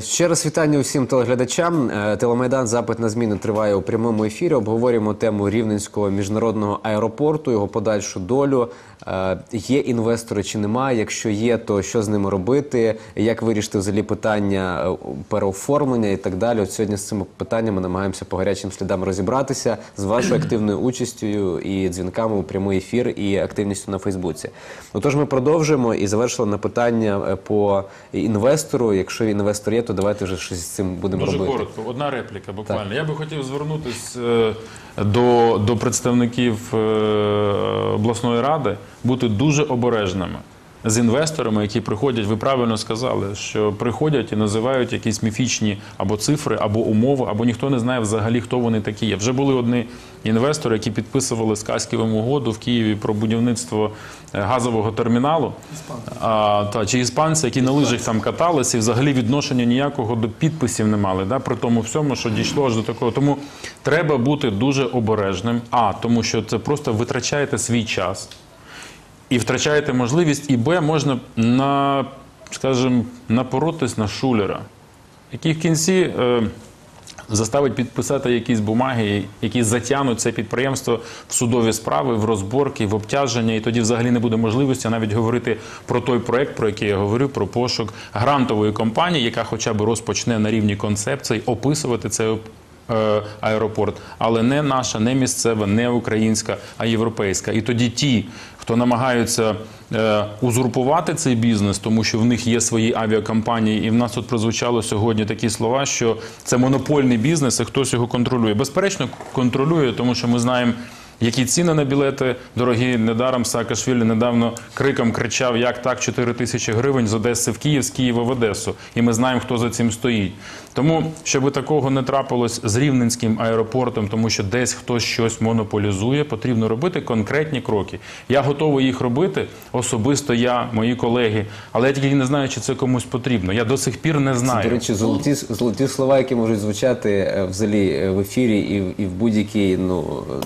Ще раз вітання усім телеглядачам. Е, Телемайдан запит на зміни триває у прямому ефірі. Обговорюємо тему Рівненського міжнародного аеропорту, його подальшу долю. Е, Є інвестори чи немає? Якщо є, то що з ними робити? Як вирішити взагалі питання е, переоформлення і так далі? От сьогодні з цими питаннями намагаємося по гарячим слідам розібратися з вашою активною участю і дзвінками у прямий ефір і активністю на Фейсбуці. Отож, ми продовжуємо і завершили на питання по інвестору. Якщо інвестор є, то давайте вже щось з цим будемо Дуже робити. коротко, одна репліка буквально. Я би хотів звернутися до, до представників е, обласної ради, бути дуже обережними з інвесторами, які приходять. Ви правильно сказали, що приходять і називають якісь міфічні або цифри, або умови, або ніхто не знає взагалі, хто вони такі є. Вже були одні інвестори, які підписували з Каськівим угоду в Києві про будівництво е, газового терміналу. А, та, чи іспанці, які на лижах там каталися і взагалі відношення ніякого до підписів не мали. Да, при тому всьому, що дійшло аж до такого. Тому треба бути дуже обережним. А, тому що це просто витрачаєте свій час і втрачаєте можливість, і Б, можна на, скажімо, напоротись на шулера, який в кінці. Е, Заставить підписати якісь бумаги, які затягнуть це підприємство в судові справи, в розборки, в обтяження, і тоді взагалі не буде можливості навіть говорити про той проект, про який я говорю, про пошук грантової компанії, яка хоча б розпочне на рівні концепції описувати цей е, аеропорт, але не наша, не місцева, не українська, а європейська. І тоді ті, хто намагаються е, узурпувати цей бізнес, тому що в них є свої авіакомпанії, і в нас тут прозвучало сьогодні такі слова, що це монопольний бізнес, і хтось його контролює. Безперечно, контролює, тому що ми знаємо. Які ціни на білети дорогі недаром Саакашвілі недавно криком кричав, як так 4 тисячі гривень з Одеси в Київ, з Києва в Одесу. І ми знаємо, хто за цим стоїть. Тому, щоб такого не трапилось з рівненським аеропортом, тому що десь хтось щось монополізує, потрібно робити конкретні кроки. Я готовий їх робити, особисто я, мої колеги, але я тільки не знаю, чи це комусь потрібно. Я до сих пір не Це, знаю. до речі, золоті, золоті слова, які можуть звучати е, взагалі е, в ефірі і, і в будь-якій, ну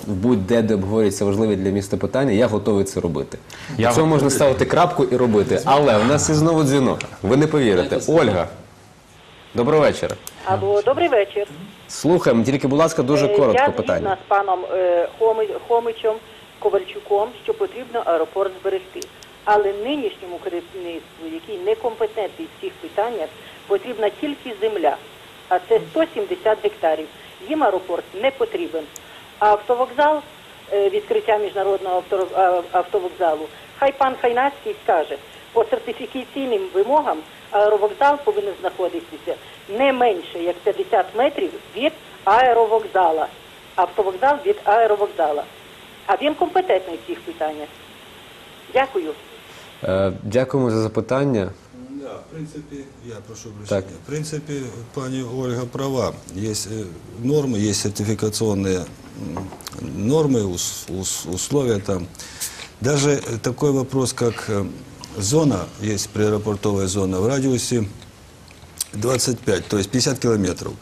в будь-де, де обговорюються важливі для міста питання, я готовий це робити. Я цьому можна ставити крапку і робити. Але у нас є знову дзвінок. Ви не повірите. Ольга, доброго вечора. Алло, добрий вечір. Слухаємо, тільки, будь ласка, дуже Е, коротко Я питання. згідна з паном е, Хоми- Хомичем Ковальчуком, що потрібно аеропорт зберегти. Але нинішньому керівництву, який некомпетентний в цих питаннях, потрібна тільки земля, а це 170 гектарів. Їм аеропорт не потрібен. А автовокзал, відкриття міжнародного авто- а- автовокзалу, хай пан Хайнацький скаже, по сертифікаційним вимогам аеровокзал повинен знаходитися не менше як 50 метрів від аеровокзала. Автовокзал від аеровокзала. А він компетентний в цих питаннях. Дякую. Е, Дякуємо за запитання. Да, в принципе, я прошу прощения. Так. В принципе, пани Ольга права. Есть э, нормы, есть сертификационные м, нормы, ус- ус- условия там. Даже такой вопрос, как э, зона, есть приаэропортовая зона в радиусе 25, то есть 50 километров.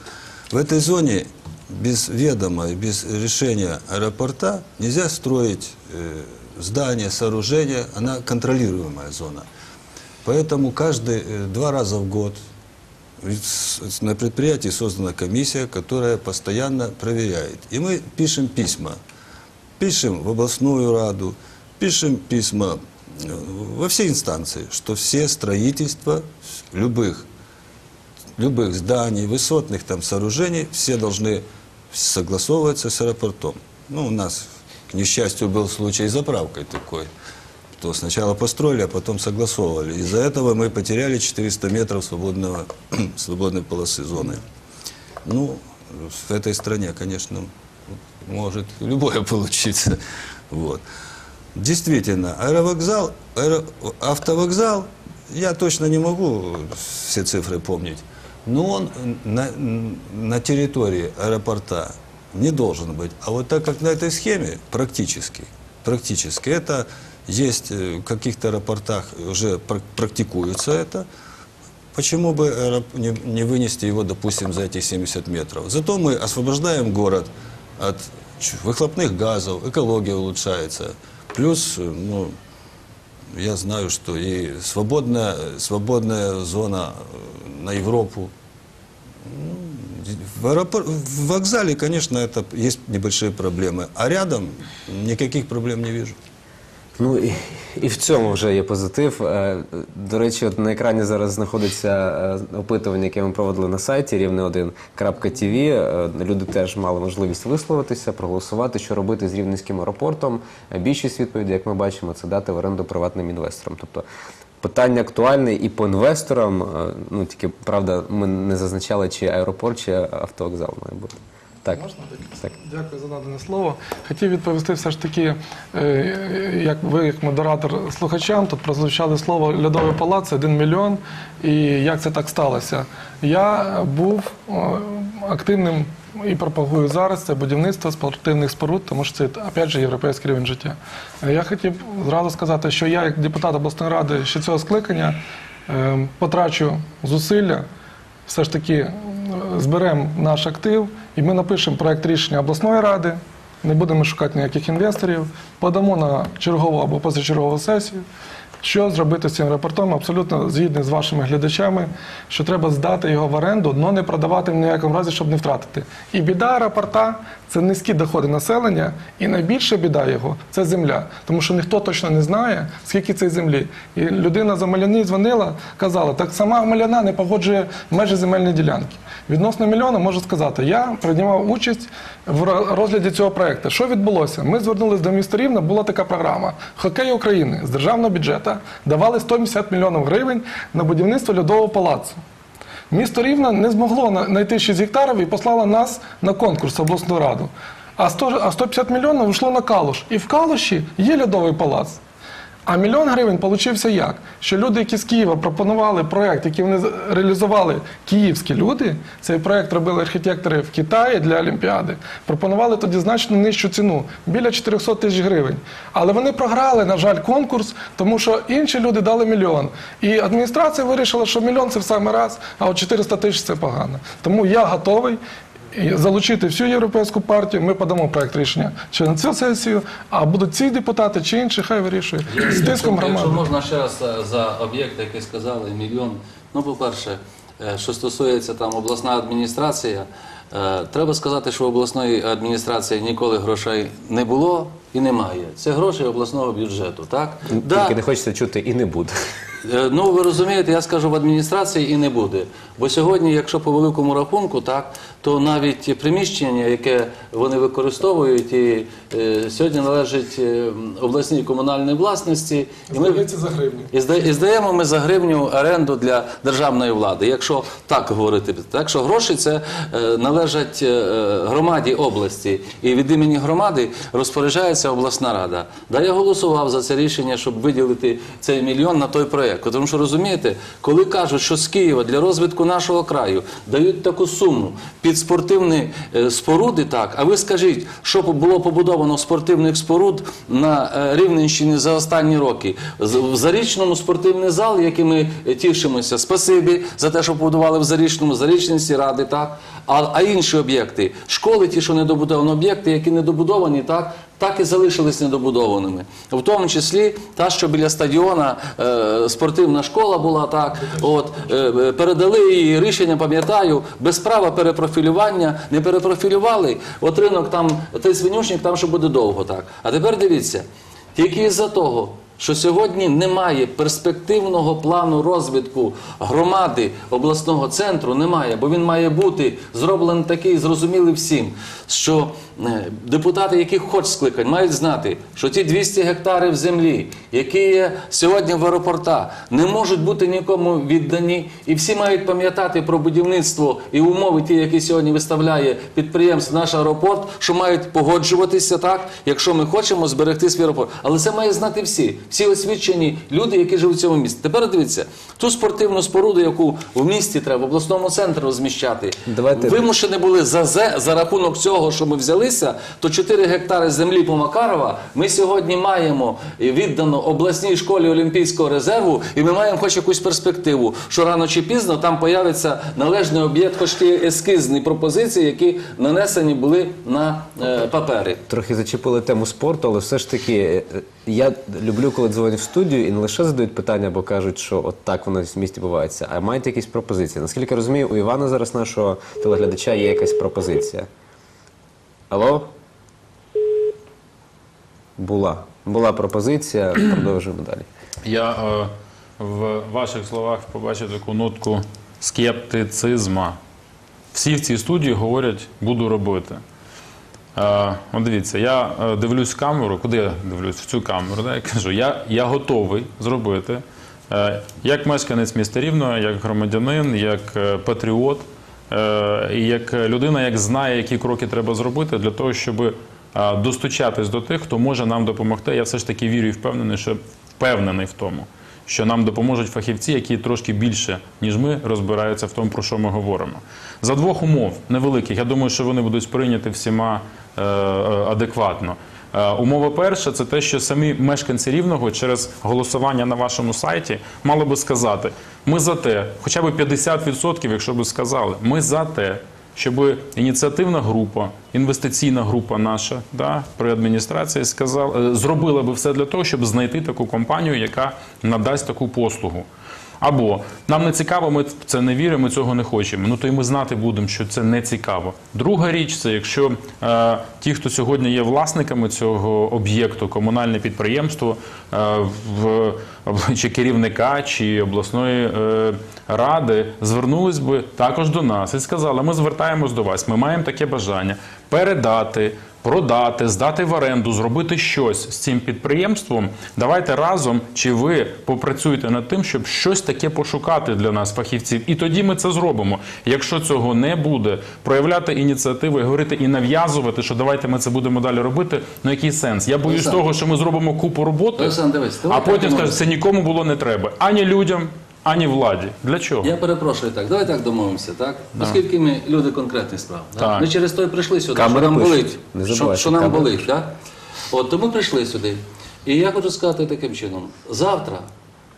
В этой зоне без ведома и без решения аэропорта нельзя строить э, здания, сооружения, она контролируемая зона. Поэтому каждые э, два раза в год на предприятии создана комиссия, которая постоянно проверяет. И мы пишем письма. Пишем в областную раду, пишем письма э, во все инстанции, что все строительства любых, любых зданий, высотных там сооружений, все должны согласовываться с аэропортом. Ну, у нас, к несчастью, был случай с заправкой такой. То сначала построили, а потом согласовывали. Из-за этого мы потеряли 400 метров свободного, свободной полосы зоны. Ну, в этой стране, конечно, может любое получиться. Вот. Действительно, аэровокзал, аэро- автовокзал, я точно не могу все цифры помнить, но он на, на территории аэропорта не должен быть. А вот так как на этой схеме, практически, практически, это есть э, в каких-то аэропортах уже пр- практикуется это, Почему бы не, не вынести его, допустим, за эти 70 метров? Зато мы освобождаем город от выхлопных газов, экология улучшается. Плюс, э, ну, я знаю, что и свободная, свободная зона э, на Европу В, аэропор- в вокзале, конечно, это есть небольшие проблемы, а рядом никаких проблем не вижу. Ну і, і в цьому вже є позитив. Е, До речі, от на екрані зараз знаходиться е, опитування, яке ми проводили на сайті рівне1.tv. Е, Люди теж мали можливість висловитися, проголосувати, що робити з рівненським аеропортом. Більшість відповідей, як ми бачимо, це дати в оренду приватним інвесторам. Тобто питання актуальне і по інвесторам. Ну тільки правда, ми не зазначали, чи аеропорт, чи автовокзал має бути. Так, Можна так. Дякую за надане слово. Хотів відповісти все ж таки, е, як ви, як модератор слухачам, тут прозвучали слово льодовий палац 1 мільйон. І як це так сталося? Я був активним і пропагую зараз це будівництво спортивних споруд, тому що це опять же європейський рівень життя. Е, Я хотів зразу сказати, що я, як депутат обласної ради ще цього скликання, е, потрачу зусилля все ж таки е, зберемо наш актив і ми напишемо проект рішення обласної ради, не будемо шукати ніяких інвесторів, подамо на чергову або позачергову сесію. Що зробити з цим аеропортом? Абсолютно згідний з вашими глядачами, що треба здати його в оренду, але не продавати в ніякому разі, щоб не втратити. І біда аеропорта це низькі доходи населення, і найбільша біда його це земля. Тому що ніхто точно не знає, скільки це землі. І людина за Маляни дзвонила, казала, так сама Маляна не погоджує межі земельної ділянки. Відносно мільйона можу сказати, я приймав участь в розгляді цього проекту. Що відбулося? Ми звернулися до міста Рівна, була така програма Хокей України з державного бюджету давали 150 мільйонів гривень на будівництво льодового палацу. Місто Рівне не змогло знайти 6 гектарів і послало нас на конкурс в обласну раду. А 100, а 150 мільйонів йшло на Калуш. І в Калуші є льодовий палац. А мільйон гривень получився як? Що люди, які з Києва пропонували проєкт, який вони реалізували київські люди, цей проєкт робили архітектори в Китаї для Олімпіади, пропонували тоді значно нижчу ціну біля 400 тисяч гривень. Але вони програли, на жаль, конкурс, тому що інші люди дали мільйон. І адміністрація вирішила, що мільйон це в самий раз, а от 400 тисяч це погано. Тому я готовий. І залучити всю європейську партію, ми подамо проект рішення чи на цю сесію, а будуть ці депутати чи інші, хай вирішує з тиском Якщо можна ще раз е, за об'єкт, який сказали, мільйон. Ну, по-перше, е, що стосується там обласна адміністрація, е, треба сказати, що в обласної адміністрації ніколи грошей не було і немає. Це гроші обласного бюджету, так? Да, Тільки не хочеться чути і не буде. Е, Ну, ви розумієте, я скажу в адміністрації і не буде. Бо сьогодні, якщо по великому рахунку, так, то навіть приміщення, яке вони використовують, і е, сьогодні належить е, обласній комунальній власності. І ми, Здається, за гривню. і зда- і здаємо ми за гривню оренду для державної влади, якщо так говорити. Так що гроші це е, належать е, громаді області, і від імені громади розпоряджається обласна рада. Да, я голосував за це рішення, щоб виділити цей мільйон на той проєкт. Тому що розумієте, коли кажуть, що з Києва для розвитку нашого краю дають таку суму під спортивні е, споруди, так а ви скажіть, що було побудовано спортивних споруд на е, Рівненщині за останні роки? В Зарічному спортивний зал, який ми е, тішимося, спасибі за те, що побудували в Зарічному, Зарічні сільради, так. А, інші об'єкти, школи, ті, що недобудовані, об'єкти, які недобудовані, так, так і залишились недобудованими. В тому числі та, що біля стадіона е, спортивна школа була, так, от, е, передали її рішення, пам'ятаю, без права перепрофілювання, не перепрофілювали, от ринок там, той свинюшник там, що буде довго, так. А тепер дивіться, тільки із-за того, що сьогодні немає перспективного плану розвитку громади обласного центру, немає, бо він має бути зроблений такий, зрозумілий всім, що е, депутати, яких хоч скликань, мають знати, що ті 200 гектарів землі, які є сьогодні в аеропорта, не можуть бути нікому віддані, і всі мають пам'ятати про будівництво і умови, ті, які сьогодні виставляє підприємство наш аеропорт, що мають погоджуватися так, якщо ми хочемо зберегти свій аеропорт. Але це мають знати всі, всі освічені люди, які живуть в цьому місті. Тепер дивіться, ту спортивну споруду, яку в місті треба, в обласному центрі розміщати, Давайте- вимушені були за, зе- за рахунок цього, що ми взялися, то 4 гектари землі по Макарова ми сьогодні маємо віддано обласній школі Олімпійського резерву, і ми маємо хоч якусь перспективу, що рано чи пізно там появиться належний об'єкт, хоч ті ескізні пропозиції, які нанесені були на е, папері. Трохи зачепили тему спорту, але все ж таки е, я люблю, коли дзвонять в студію і не лише задають питання, або кажуть, що от так воно в місті відбувається, а мають якісь пропозиції. Наскільки розумію, у Івана зараз нашого телеглядача є якась пропозиція. Алло? Була. Була пропозиція. Продовжуємо далі. Я е, в ваших словах побачив таку нотку скептицизма. Всі в цій студії говорять, буду робити. Е, от дивіться, я е, дивлюсь камеру, куди я дивлюсь? В цю камеру. Да, я кажу, я, я готовий зробити. Е, як мешканець міста Рівного, як громадянин, як патріот, і як людина, як знає, які кроки треба зробити для того, щоб достучатись до тих, хто може нам допомогти. Я все ж таки вірю і впевнений, що впевнений в тому, що нам допоможуть фахівці, які трошки більше, ніж ми, розбираються в тому, про що ми говоримо. За двох умов невеликих, я думаю, що вони будуть сприйняті всіма е, е, адекватно. Е, Умова перша це те, що самі мешканці рівного через голосування на вашому сайті мали би сказати: ми за те, хоча б 50%, якщо б сказали, ми за те, щоб ініціативна група, інвестиційна група наша да, при адміністрації сказала, е, зробила би все для того, щоб знайти таку компанію, яка надасть таку послугу. Або нам не цікаво, ми в це не віримо, ми цього не хочемо. Ну то й ми знати будемо, що це не цікаво. Друга річ це якщо е, ті, хто сьогодні є власниками цього об'єкту, комунальне підприємство е, в обличчі керівника чи обласної е, ради звернулись би також до нас і сказали: ми звертаємось до вас, ми маємо таке бажання передати. Продати, здати в оренду, зробити щось з цим підприємством. Давайте разом чи ви попрацюєте над тим, щоб щось таке пошукати для нас, фахівців, і тоді ми це зробимо. Якщо цього не буде, проявляти ініціативу говорити і нав'язувати, що давайте ми це будемо далі робити. Ну який сенс? Я боюсь Олександр. того, що ми зробимо купу роботи, Олександр, дивись, а давай потім скажуть, це нікому було не треба ані людям, ані владі. Для чого? Я перепрошую так. Давай так домовимося, так? Оскільки ми люди конкретних справ. Так? Так. Ми через то і прийшли сюди, Камери що нам пишуть. болить. Не що, що нам камери болить, так? От тому прийшли сюди. І я хочу сказати таким чином: завтра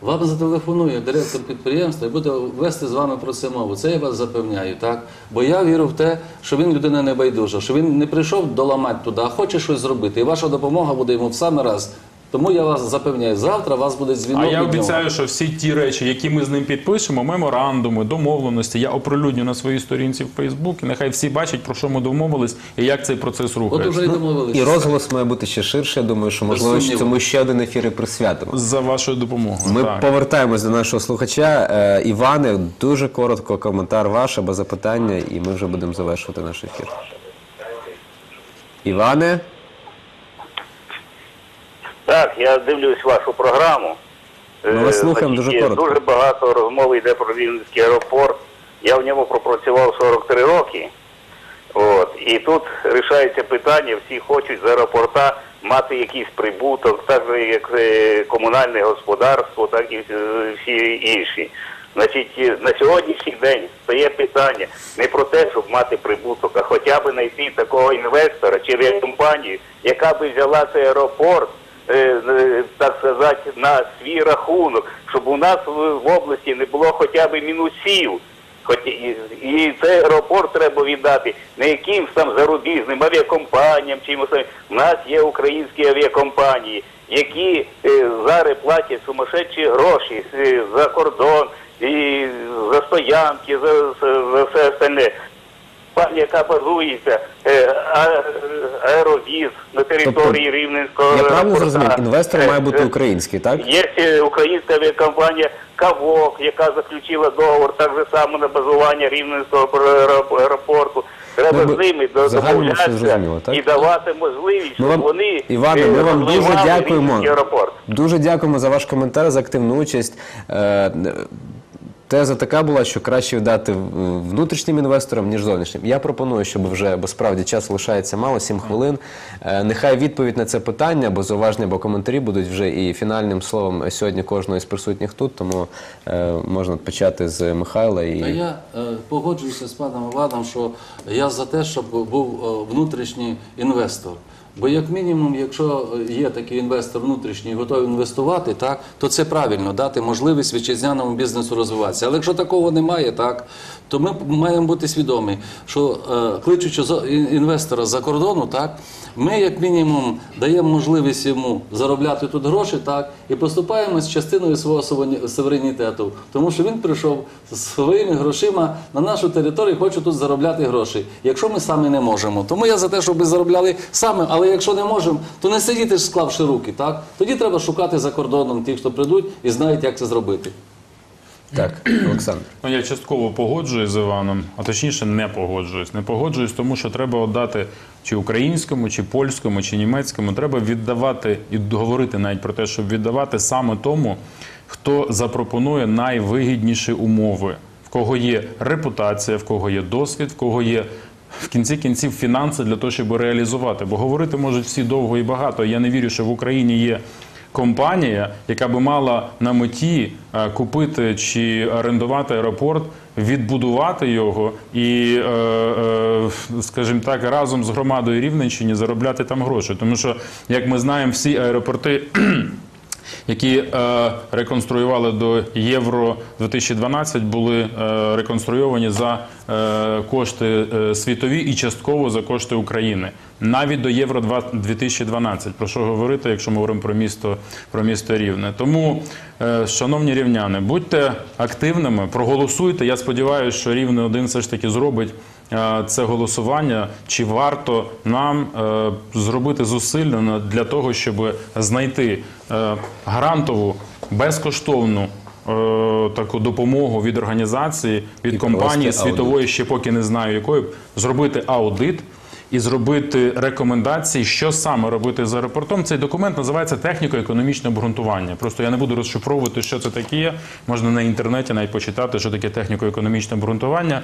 вам зателефонує директор підприємства і буде вести з вами про це мову. Це я вас запевняю, так? Бо я вірю в те, що він людина не байдужа, що він не прийшов доламати туди, а хоче щось зробити. І ваша допомога буде йому в саме раз. Тому я вас запевняю, завтра вас буде дзвінок. А я від нього. обіцяю, що всі ті речі, які ми з ним підпишемо, меморандуми, домовленості, я оприлюдню на своїй сторінці в Фейсбук, і нехай всі бачать, про що ми домовились і як цей процес От уже й домовилися. І розголос має бути ще ширше. Я думаю, що можливо сумніву. цьому ще один ефір і присвятимо. За вашою допомогою. Ми так. повертаємось до нашого слухача. Е, Іване, дуже коротко коментар ваш або запитання, і ми вже будемо завершувати наш ефір. Іване, Так, я дивлюсь вашу програму. Ми вас Е, слухаємо дуже коротко. Дуже багато розмов йде про Рівненський аеропорт. Я в ньому пропрацював 43 роки. От. І тут рішається питання, всі хочуть з аеропорта мати якийсь прибуток, так же як е, комунальне господарство, так і всі інші. Значить, е, на сьогоднішній день стає питання не про те, щоб мати прибуток, а хоча б знайти такого інвестора чи компанію, яка би взяла цей аеропорт так сказати, на свій рахунок, щоб у нас в, області не було хоча б мінусів. Хоч і, цей аеропорт треба віддати не якимсь там зарубіжним авіакомпаніям чимось. У нас є українські авіакомпанії, які е, зараз платять сумасшедші гроші е, за кордон і за стоянки, за, за все остальне. Яка базується е, аеровіз на території Рівненського я правильно зрозумів, інвестор Е, має бути е, український, так? Є е, українська авіакомпанія Кавок, яка заключила договор так же само на базування Рівненського аеропорту. Треба Ну, з ними домовлятися і давати можливість, щоб вони Іване, е, ми вам дуже дякуємо. Аеропорт. Дуже дякуємо за ваш коментар, за активну участь. Теза така була, що краще віддати внутрішнім інвесторам, ніж зовнішнім. Я пропоную, щоб вже, бо справді часу лишається мало, 7 хвилин. Е, Нехай відповідь на це питання, або зауваження, або коментарі будуть вже і фінальним словом сьогодні кожного із присутніх тут, тому е, можна почати з Михайла. І... я е, погоджуюся з паном Іваном, що я за те, щоб був внутрішній інвестор. Бо як мінімум, якщо є такий інвестор внутрішній готовий інвестувати, так, то це правильно дати можливість вітчизняному бізнесу розвиватися. Але якщо такого немає, так, то ми маємо бути свідомі, що е, кличучи інвестора з-за кордону, так, Ми, як мінімум, даємо можливість йому заробляти тут гроші, так, і поступаємо з частиною свого суверенітету. Тому що він прийшов зі своїми грошима на нашу територію і хоче тут заробляти гроші. Якщо ми самі не можемо. Тому я за те, щоб заробляли самі, але якщо не можемо, то не сидіти ж склавши руки, так? Тоді треба шукати за кордоном тих, хто прийдуть і знають, як це зробити. Так, Олександр. Ну, я частково погоджуюсь з Іваном, а точніше не погоджуюсь. Не погоджуюсь, тому що треба віддати чи українському, чи польському, чи німецькому. Треба віддавати і говорити навіть про те, щоб віддавати саме тому, хто запропонує найвигідніші умови, в кого є репутація, в кого є досвід, в кого є. В кінці кінців фінанси для того, щоб реалізувати. Бо говорити можуть всі довго і багато. Я не вірю, що в Україні є компанія, яка би мала на меті е, купити чи орендувати аеропорт, відбудувати його і, е, е, скажімо так, разом з громадою Рівненщини заробляти там гроші. Тому що, як ми знаємо, всі аеропорти. Які е, реконструювали до Євро 2012, були е, реконструйовані за е, кошти світові і частково за кошти України. Навіть до Євро 2 2012. Про що говорити, якщо ми говоримо про місто, про місто Рівне. Тому, шановні рівняни, будьте активними, проголосуйте. Я сподіваюся, що Рівне один все ж таки зробить це голосування. Чи варто нам е, зробити зусилля для того, щоб знайти е, грантову безкоштовну е, таку допомогу від організації, від І компанії аудит. світової, ще поки не знаю якої, зробити аудит. І зробити рекомендації, що саме робити з аеропортом. Цей документ називається техніко-економічне обґрунтування. Просто я не буду розшифровувати, що це таке. Можна на інтернеті навіть почитати, що таке техніко-економічне обґрунтування.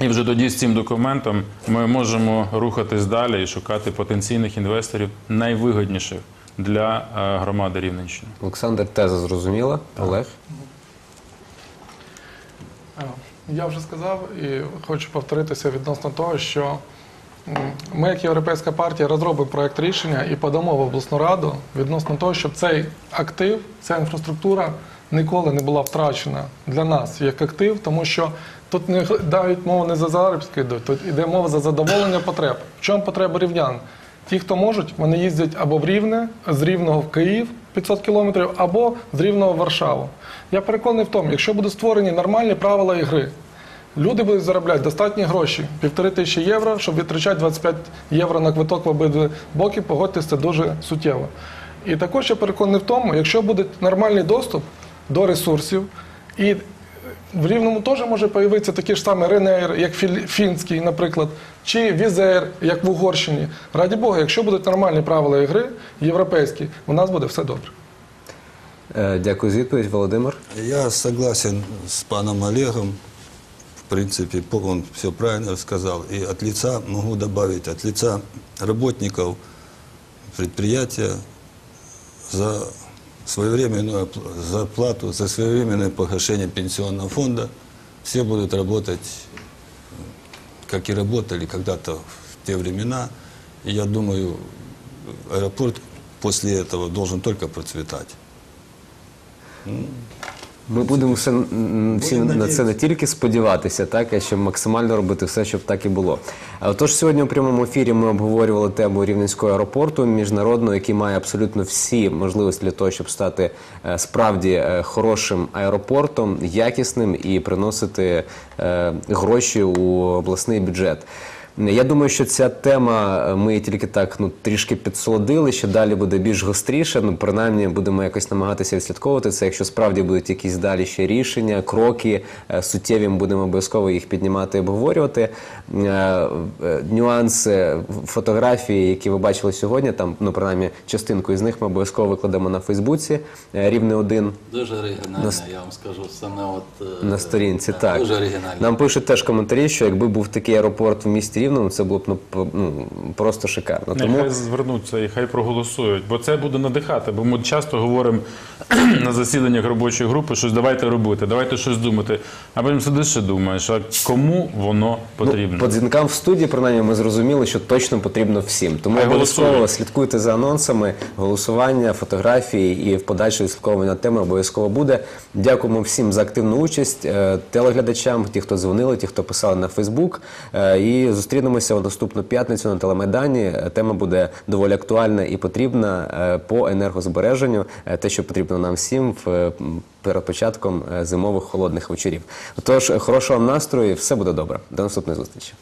І вже тоді з цим документом ми можемо рухатись далі і шукати потенційних інвесторів найвигідніших для е, громади Рівненщини. Олександр теза зрозуміла. Олег. Е, Я вже сказав і хочу повторитися відносно того, що ми, як Європейська партія, розробимо проект рішення і подамо в обласну раду відносно того, щоб цей актив, ця інфраструктура ніколи не була втрачена для нас як актив, тому що тут не навіть мова не за заробітки тут іде мова за задоволення потреб. В чому потреба рівнян? Ті, хто можуть, вони їздять або в Рівне, з Рівного в Київ 500 кілометрів, або з Рівного в Варшаву. Я переконаний в тому, якщо будуть створені нормальні правила ігри, люди будуть заробляти достатні гроші, півтори тисячі євро, щоб витрачати 25 євро на квиток в обидві боки, погодьтесь, це дуже суттєво. І також я переконаний в тому, якщо буде нормальний доступ до ресурсів, і в Рівному теж може появитися такий ж самий Ренейр, як фінський, наприклад, чи Візер, як в Угорщині. Раді Бога, якщо будуть нормальні правила ігри, європейські, у нас буде все добре. Е, Дякую за відповідь, Володимир. Я согласен с паном Олегом. В принципе, по- он все правильно сказал. И от лица могу добавить, от лица работников предприятия за своевременную зарплату, за своевременное погашение пенсионного фонда все будут работать, э, как и работали когда-то в те времена. И я думаю, аэропорт после этого должен только процветать. Ми будемо все, всі на це не тільки сподіватися, так, а ще максимально робити все, щоб так і було. Отож, сьогодні у прямому ефірі ми обговорювали тему Рівненського аеропорту міжнародного, який має абсолютно всі можливості для того, щоб стати е, справді е, хорошим аеропортом, якісним і приносити е, гроші у обласний бюджет. Я думаю, що ця тема е, ми тільки так ну трішки підсолодили, що далі буде більш гостріше. Ну принаймні будемо якось намагатися відслідковувати це. Якщо справді будуть якісь далі ще рішення, кроки е, суттєві, ми будемо обов'язково їх піднімати і обговорювати. Е, Нюанси фотографії, які ви бачили сьогодні, там ну принаймні частинку із них ми обов'язково викладемо на Фейсбуці рівне один. Дуже оригінально, я вам скажу, саме от На сторінці, так. Дуже оригінально. Нам пишуть теж коментарі, що якби був такий аеропорт в місті Рівному, це було б ну, ну, просто шикарно. Тому Нехай звернуться і хай проголосують, бо це буде надихати. Бо ми часто говоримо на засіданнях робочої групи, що давайте робити, давайте щось думати. А потім сидиш і думаєш, а кому воно потрібно? Ну, по дзвінкам в студії, принаймні, ми зрозуміли, що точно потрібно всім. Тому Хай обов'язково голосують. слідкуйте за анонсами, голосування, фотографії і в подальше відслідковування теми обов'язково буде. Дякуємо всім за активну участь, е, телеглядачам, ті, хто дзвонили, ті, хто писали на Фейсбук. Е, І зустрінемося Зустрінемося у наступну п'ятницю на телемайдані. Тема буде доволі актуальна і потрібна е, по енергозбереженню, е, те, що потрібно нам всім в е, перед початком зимових холодних вечорів. Тож, хорошого вам настрою, все буде добре. До наступної зустрічі.